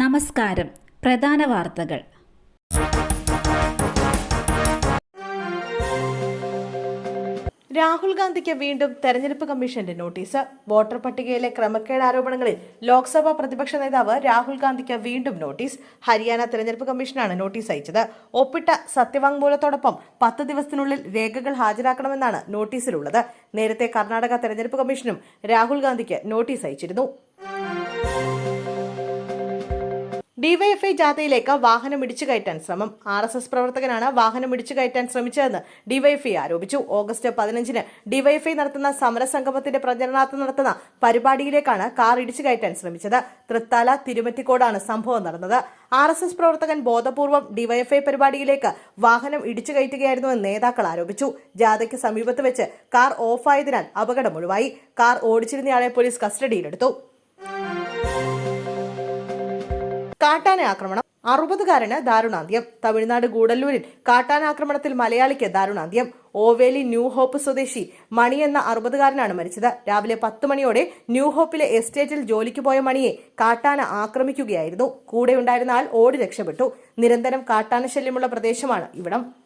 നമസ്കാരം. പ്രധാന വാർത്തകൾ. രാഹുൽ ഗാന്ധിക്ക് വീണ്ടും തെരഞ്ഞെടുപ്പ് കമ്മീഷന്റെ നോട്ടീസ്. വോട്ടർ പട്ടികയിലെ ക്രമക്കേട് ആരോപണങ്ങളിൽ ലോക്സഭാ പ്രതിപക്ഷ നേതാവ് രാഹുൽ ഗാന്ധിക്ക് വീണ്ടും നോട്ടീസ്. ഹരിയാന തെരഞ്ഞെടുപ്പ് കമ്മീഷനാണ് നോട്ടീസ് അയച്ചത്. ഒപ്പിട്ട സത്യവാങ്മൂലത്തോടൊപ്പം പത്ത് ദിവസത്തിനുള്ളിൽ രേഖകൾ ഹാജരാക്കണമെന്നാണ് നോട്ടീസിലുള്ളത്. നേരത്തെ കർണാടക തെരഞ്ഞെടുപ്പ് കമ്മീഷനും രാഹുൽ ഗാന്ധിക്ക് നോട്ടീസ് അയച്ചിരുന്നു. ഡിവൈഎഫ്ഐ ജാഥയിലേക്ക് വാഹനം ഇടിച്ചു കയറ്റാൻ ശ്രമം. ആർ എസ് എസ് പ്രവർത്തകനാണ് വാഹനം ഇടിച്ചു കയറ്റാൻ ശ്രമിച്ചതെന്ന് ഡിവൈഎഫ്ഐ ആരോപിച്ചു. ഓഗസ്റ്റ് പതിനഞ്ചിന് ഡിവൈഎഫ്ഐ നടത്തുന്ന സമരസംഗമത്തിന്റെ പ്രചരണാർത്ഥം നടത്തുന്ന പരിപാടിയിലേക്കാണ് കാർ ഇടിച്ചു കയറ്റാൻ ശ്രമിച്ചത്. തൃത്താല തിരുമറ്റിക്കോടാണ് സംഭവം നടന്നത്. ആർ എസ് എസ് പ്രവർത്തകൻ ബോധപൂർവം ഡിവൈഎഫ്ഐ പരിപാടിയിലേക്ക് വാഹനം ഇടിച്ചു കയറ്റുകയായിരുന്നുവെന്ന് നേതാക്കൾ ആരോപിച്ചു. ജാഥയ്ക്ക് സമീപത്ത് വെച്ച് കാർ ഓഫായതിനാൽ അപകടം ഒഴിവായി. കാർ ഓടിച്ചിരുന്നയാളെ പോലീസ് കസ്റ്റഡിയിലെടുത്തു. കാട്ടാന ആക്രമണം. അറുപതുകാരന് ദാരുണാന്ത്യം. തമിഴ്നാട് ഗൂഡല്ലൂരിൽ കാട്ടാനാക്രമണത്തിൽ മലയാളിക്ക് ദാരുണാന്ത്യം. ഓവേലി ന്യൂ ഹോപ്പ് സ്വദേശി മണി എന്ന അറുപതുകാരനാണ് മരിച്ചത്. രാവിലെ പത്ത് മണിയോടെ ന്യൂ ഹോപ്പിലെ എസ്റ്റേറ്റിൽ ജോലിക്ക് പോയ മണിയെ കാട്ടാന ആക്രമിക്കുകയായിരുന്നു. കൂടെയുണ്ടായിരുന്ന ആൾ ഓടി രക്ഷപ്പെട്ടു. നിരന്തരം കാട്ടാന ശല്യമുള്ള പ്രദേശമാണ് ഇവിടം.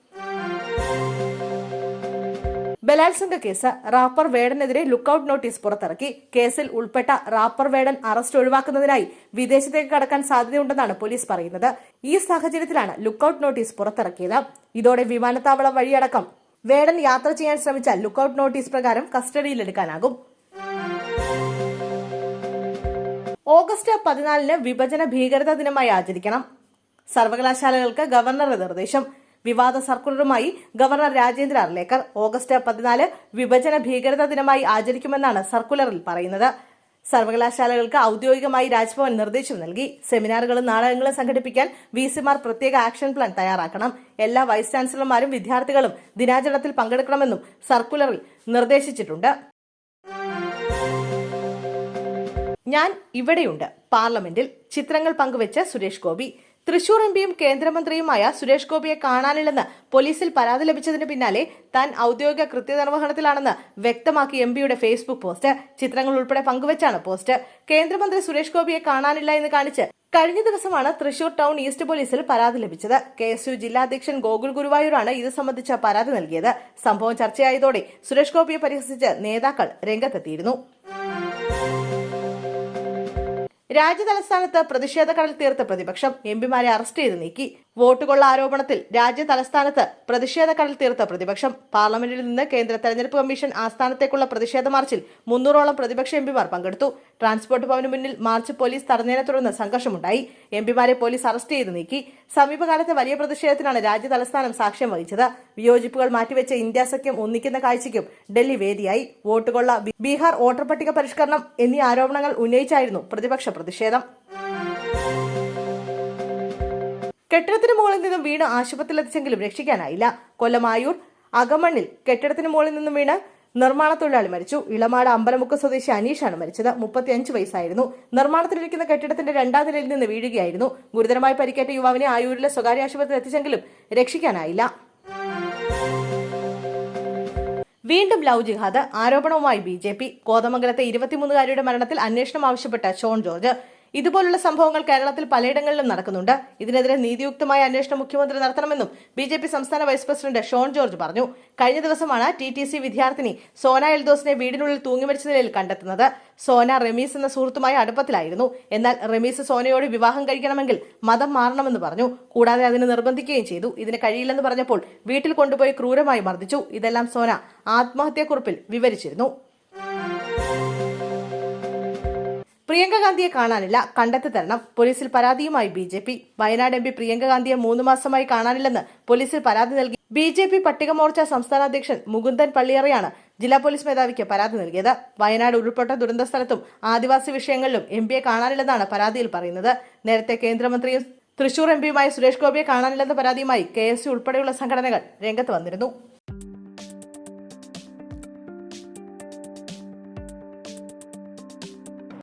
ബലാത്സംഗ കേസ് റാപ്പർ വേടനെതിരെ ലുക്കൌട്ട് നോട്ടീസ് പുറത്തിറക്കി. കേസിൽ ഉൾപ്പെട്ട റാപ്പർ വേടൻ അറസ്റ്റ് ഒഴിവാക്കുന്നതിനായി വിദേശത്തേക്ക് കടക്കാൻ സാധ്യതയുണ്ടെന്നാണ് പോലീസ് പറയുന്നത്. ഈ സാഹചര്യത്തിലാണ് ലുക്കൌട്ട് നോട്ടീസ് പുറത്തിറക്കിയത്. ഇതോടെ വിമാനത്താവളം വഴിയടക്കം വേടൻ യാത്ര ചെയ്യാൻ ശ്രമിച്ചാൽ ലുക്കൌട്ട് നോട്ടീസ് പ്രകാരം കസ്റ്റഡിയിലെടുക്കാനാകും. ഓഗസ്റ്റ് പതിനാലിന് വിഭജന ഭീകരത ദിനമായി ആചരിക്കണം. സർവകലാശാലകൾക്ക് ഗവർണറുടെ നിർദ്ദേശം. വിവാദ സർക്കുലറുമായി ഗവർണർ രാജേന്ദ്ര അർലേക്കർ ഓഗസ്റ്റ് പതിനാല് വിഭജന ഭീകരത ദിനമായി ആചരിക്കുമെന്നാണ് സർക്കുലറിൽ പറയുന്നത്. സർവകലാശാലകൾക്ക് ഔദ്യോഗികമായി രാജ്ഭവൻ നിർദ്ദേശം നൽകി. സെമിനാറുകളും നാടകങ്ങളും സംഘടിപ്പിക്കാൻ വി സിമാർ പ്രത്യേക ആക്ഷൻ പ്ലാൻ തയ്യാറാക്കണം. എല്ലാ വൈസ് ചാൻസലർമാരും വിദ്യാർത്ഥികളും ദിനാചരണത്തിൽ പങ്കെടുക്കണമെന്നും സർക്കുലറിൽ നിർദ്ദേശിച്ചിട്ടുണ്ട്. ഞാൻ ഇവിടെയുണ്ട്. പാർലമെന്റിൽ ചിത്രങ്ങൾ പങ്കുവച്ച സുരേഷ് ഗോപി. തൃശൂർ എം പിയും കേന്ദ്രമന്ത്രിയുമായ സുരേഷ് ഗോപിയെ കാണാനില്ലെന്ന് പോലീസിൽ പരാതി ലഭിച്ചതിന് പിന്നാലെ താൻ ഔദ്യോഗിക കൃത്യനിർവഹണത്തിലാണെന്ന് വ്യക്തമാക്കി എം പിയുടെ ഫേസ്ബുക്ക് പോസ്റ്റ്. ചിത്രങ്ങൾ ഉൾപ്പെടെ പങ്കുവച്ചാണ് പോസ്റ്റ്. കേന്ദ്രമന്ത്രി സുരേഷ് ഗോപിയെ കാണാനില്ല എന്ന് കാണിച്ച് കഴിഞ്ഞ ദിവസമാണ് തൃശൂർ ടൗൺ ഈസ്റ്റ് പോലീസിൽ പരാതി ലഭിച്ചത്. കെ എസ് യു ജില്ലാ അധ്യക്ഷൻ ഗോകുൽ ഗുരുവായൂരാണ് ഇത് സംബന്ധിച്ച പരാതി നൽകിയത്. സംഭവം ചർച്ചയായതോടെ സുരേഷ് ഗോപിയെ പരിഹസിച്ച് നേതാക്കൾ രംഗത്തെത്തിയിരുന്നു. രാജ്യതലസ്ഥാനത്ത് പ്രതിഷേധ കടൽ തീർത്ത പ്രതിപക്ഷം എംപിമാരെ അറസ്റ്റ് ചെയ്ത് നീക്കി. വോട്ടുകൊള്ള ആരോപണത്തിൽ രാജ്യ തലസ്ഥാനത്ത് പ്രതിഷേധ കടൽ തീർത്ത പ്രതിപക്ഷം. പാർലമെന്റിൽ നിന്ന് കേന്ദ്ര തെരഞ്ഞെടുപ്പ് കമ്മീഷൻ ആസ്ഥാനത്തേക്കുള്ള പ്രതിഷേധ മാർച്ചിൽ മുന്നൂറോളം പ്രതിപക്ഷ എംപിമാർ പങ്കെടുത്തു. ട്രാൻസ്പോർട്ട് ഭവന് മുന്നിൽ മാർച്ച് പോലീസ് തടഞ്ഞതിനെ തുടർന്ന് സംഘർഷമുണ്ടായി. എംപിമാരെ പോലീസ് അറസ്റ്റ് ചെയ്ത് നീക്കി. സമീപകാലത്തെ വലിയ പ്രതിഷേധത്തിനാണ് രാജ്യ തലസ്ഥാനം സാക്ഷ്യം വഹിച്ചത്. വിയോജിപ്പുകൾ മാറ്റിവെച്ച ഇന്ത്യ സഖ്യം ഒന്നിക്കുന്ന കാഴ്ചയ്ക്കും ഡൽഹി വേദിയായി. വോട്ടുകൊള്ള ബീഹാർ വോട്ടർ പട്ടിക പരിഷ്കരണം എന്നീ ആരോപണങ്ങൾ ഉന്നയിച്ചായിരുന്നു പ്രതിപക്ഷ പ്രതിഷേധം. കെട്ടിടത്തിന് മുകളിൽ നിന്നും വീണ് ആശുപത്രിയിലെത്തിച്ചെങ്കിലും രക്ഷിക്കാനായില്ല. കൊല്ലം ആയൂർ അകമണ്ണിൽ കെട്ടിടത്തിന് മുകളിൽ നിന്നും വീണ് നിർമ്മാണ തൊഴിലാളി മരിച്ചു. ഇളമാട് അമ്പലമുക്ക് സ്വദേശി അനീഷാണ് മരിച്ചത്. മുപ്പത്തിയഞ്ച് വയസ്സായിരുന്നു. നിർമ്മാണത്തിലിരിക്കുന്ന കെട്ടിടത്തിന്റെ രണ്ടാം നിലയിൽ നിന്ന് വീഴുകയായിരുന്നു. ഗുരുതരമായി പരിക്കേറ്റ യുവാവിനെ ആയൂരിലെ സ്വകാര്യ ആശുപത്രിയിൽ എത്തിച്ചെങ്കിലും രക്ഷിക്കാനായില്ല. വീണ്ടും ലവ് ജിഹാദ്. ആരോപണവുമായി ബി ജെ പി. കോതമംഗലത്തെ ഇരുപത്തിമൂന്നുകാരിയുടെ മരണത്തിൽ അന്വേഷണം ആവശ്യപ്പെട്ട ഷോൺ ജോർജ്. ഇതുപോലുള്ള സംഭവങ്ങൾ കേരളത്തിൽ പലയിടങ്ങളിലും നടക്കുന്നുണ്ട്. ഇതിനെതിരെ നീതിയുക്തമായ അന്വേഷണം മുഖ്യമന്ത്രി നടത്തണമെന്നും ബി ജെ പി സംസ്ഥാന വൈസ് പ്രസിഡന്റ് ഷോൺ ജോർജ് പറഞ്ഞു. കഴിഞ്ഞ ദിവസമാണ് ടി ടി സി വിദ്യാർത്ഥിനി സോന എൽദോസിനെ വീടിനുള്ളിൽ തൂങ്ങിമരിച്ച നിലയിൽ കണ്ടെത്തുന്നത്. സോന റമീസ് എന്ന സുഹൃത്തുമായി അടുപ്പത്തിലായിരുന്നു. എന്നാൽ റമീസ് സോനയോട് വിവാഹം കഴിക്കണമെങ്കിൽ മതം മാറണമെന്ന് പറഞ്ഞു. കൂടാതെ അതിന് നിർബന്ധിക്കുകയും ചെയ്തു. ഇതിന് കഴിയില്ലെന്ന് പറഞ്ഞപ്പോൾ വീട്ടിൽ കൊണ്ടുപോയി ക്രൂരമായി മർദ്ദിച്ചു. ഇതെല്ലാം സോന ആത്മഹത്യാക്കുറിപ്പിൽ വിവരിച്ചിരുന്നു. പ്രിയങ്ക ഗാന്ധിയെ കാണാനില്ല. കണ്ടെത്തി തരണം. പോലീസിൽ പരാതിയുമായി B J P. Wayanad M P Priyanka ഗാന്ധിയെ മൂന്ന് മാസമായി കാണാനില്ലെന്ന് പോലീസിൽ പരാതി നൽകി ബി ജെ പി പട്ടിക മോർച്ച സംസ്ഥാന അധ്യക്ഷൻ മുകുന്ദൻ പള്ളിയറയാണ് ജില്ലാ പോലീസ് മേധാവിക്ക് പരാതി നൽകിയത്. വയനാട് ഉരുൾപൊട്ട ദുരന്ത സ്ഥലത്തും ആദിവാസി വിഷയങ്ങളിലും എം പിയെ കാണാനില്ലെന്നാണ് പരാതിയിൽ പറയുന്നത്. നേരത്തെ കേന്ദ്രമന്ത്രിയും തൃശൂർ എം പിയുമായ സുരേഷ് ഗോപിയെ കാണാനില്ലെന്ന പരാതിയുമായി കെ എസ് യു ഉൾപ്പെടെയുള്ള സംഘടനകൾ രംഗത്ത് വന്നിരുന്നു.